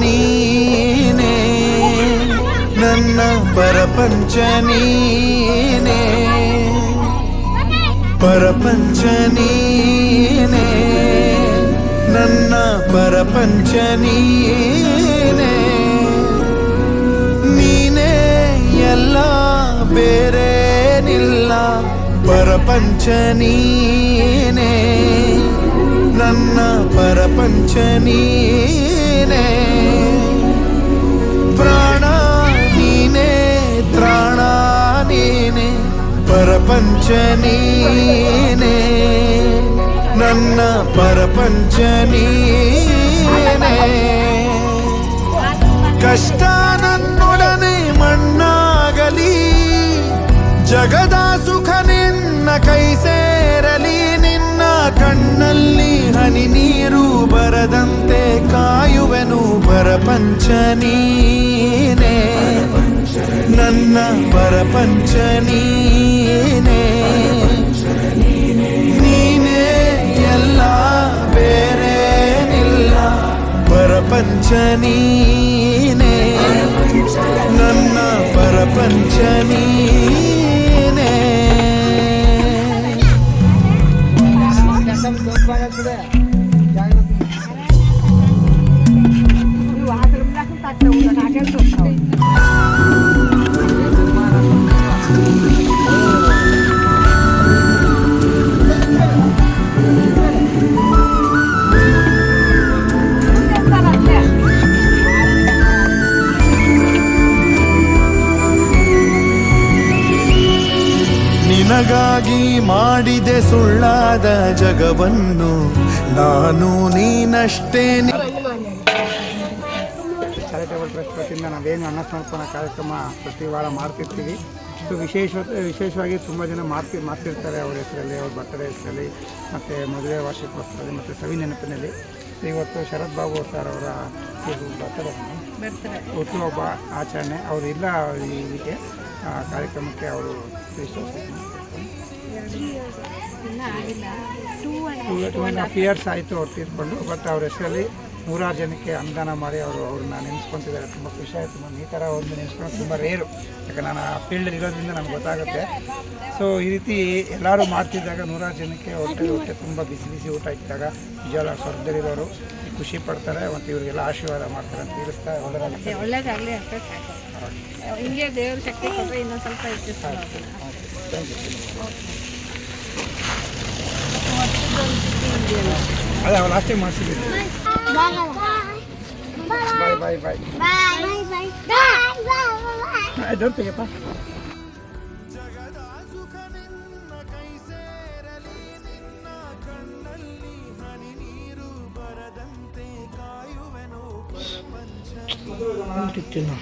ನೀನೇ ನನ್ನ ಪರಪಂಚ ನೀನೇ ಪರಪಂಚ ನೀನೇ ನನ್ನ ಪರಪಂಚ ನೀನೇ ಎಲ್ಲ ಬೇರೇನಿಲ್ಲ ಪರಪಂಚ ನೀನೇ ನನ್ನ ಪರಪಂಚ ನೀನೇ ನನ್ನ ಪರಪಂಚ ನೀನೇ ಕಷ್ಟ ನನ್ನೊಡನೆ ಮಣ್ಣಾಗಲಿ ಜಗದ ಸುಖ ನಿನ್ನ ಕೈ ಸೇರಲಿ, ನಿನ್ನ ಕಣ್ಣಲ್ಲಿ ಹನಿ ನೀರು ಬರದಂತೆ ಕಾಯುವೆನು ಪರಪಂಚ ನೀನೇ ನನ್ನ ಪರಪಂಚ ನೀನೇ. ನೀನೇ ಎಲ್ಲ ಬೇರೇನಿಲ್ಲ. ಪರಪಂಚ ನೀನೇ. ನನ್ನ ಪರಪಂಚ ನೀನೇ. ನಿನಗಾಗಿ ಮಾಡಿದೆ ಸುಳ್ಳಾದ ಜಗವನ್ನು. ನಾನು ನೀನಷ್ಟೇ ಚಾರಿಟೇಬಲ್ ಟ್ರಸ್ಟ್ ವತಿಯಿಂದ ನಾವೇನು ಅನ್ನ ಸಮರ್ಪಣಾ ಕಾರ್ಯಕ್ರಮ ಪ್ರತಿ ವಾರ ಮಾಡ್ತಿರ್ತೀವಿ. ಸೊ ವಿಶೇಷ, ವಿಶೇಷವಾಗಿ ತುಂಬ ಜನ ಮಾಡ್ತಿ ಮಾಡ್ತಿರ್ತಾರೆ ಅವ್ರ ಹೆಸರಲ್ಲಿ, ಅವ್ರ ಬರ್ತಡೇ ಹೆಸರಲ್ಲಿ, ಮತ್ತು ಮದುವೆ ವಾರ್ಷಿಕೋತ್ಸವದಲ್ಲಿ, ಮತ್ತು ಸವಿ ನೆನಪಿನಲ್ಲಿ. ಇವತ್ತು ಶರತ್ ಬಾಬು ಸರ್ ಅವರ ಬರ್ತಡೇ ಹುಟ್ಟುಹಬ್ಬ ಆಚರಣೆ. ಅವರು ಇಲ್ಲ ಈ ಇದಕ್ಕೆ ಕಾರ್ಯಕ್ರಮಕ್ಕೆ ಅವರು ಟೂ ಆ್ಯಂಡ್ ಹಾಫ್ ಇಯರ್ಸ್ ಆಯಿತು ಅವ್ರು ತೀರ್ಕೊಂಡು ಬಟ್ ಅವ್ರ ಹೆಸರಲ್ಲಿ ನೂರಾರು ಜನಕ್ಕೆ ಅನುದಾನ ಮಾಡಿ ಅವರು ಅವ್ರನ್ನ ನೆನೆಸ್ಕೊತಿದ್ದಾರೆ. ತುಂಬ ಖುಷಿ ಆಯಿತು. ನಾನು ಈ ಥರ ಒಂದು ನೆನೆಸ್ಕೊಂಡು ತುಂಬ ರೇರು ಯಾಕೆ ನಾನು ಆ ಫೀಲ್ಡಲ್ಲಿ ಇರೋದ್ರಿಂದ ನನಗೆ ಗೊತ್ತಾಗುತ್ತೆ. ಸೊ ಈ ರೀತಿ ಎಲ್ಲರೂ ಮಾಡ್ತಿದ್ದಾಗ ನೂರಾರು ಜನಕ್ಕೆ ಹೊಟ್ಟೆ ಹೊಟ್ಟೆ ತುಂಬ ಬಿಸಿ ಬಿಸಿ ಊಟ ಇದ್ದಾಗ ನಿಜವಾಗ್ಲೂ ಸ್ವರ್ಗದಲ್ಲಿರೋರು ಖುಷಿ ಪಡ್ತಾರೆ ಮತ್ತು ಇವರಿಗೆಲ್ಲ ಆಶೀರ್ವಾದ ಮಾಡ್ತಾರೆ ಅಂತ ತಿಳಿಸ್ತಾ ಒಳ್ಳೆದಾಗುತ್ತೆ ಅಂತ ಸಾಕು. ಹಿಂಗೆ ದೇವ್ರ ಶಕ್ತಿ ಕೊಟ್ಟರೆ ಇನ್ನೊಂದು ಸ್ವಲ್ಪ ಹೆಚ್ಚಿಸ್ತಾರೆ ಅದೇ ಅವ್ರು ಲಾಸ್ಟ್ ಟೈಮ್ ಮಾಡಿಸಿದ್ದೀನಿ ಬಾಯ್ ಬಾಯ್ ಬಾಯ್ ಬಾಯ್ ಜೋರು ತೆಗೆಯಪ್ಪ. ತಿನ್ನ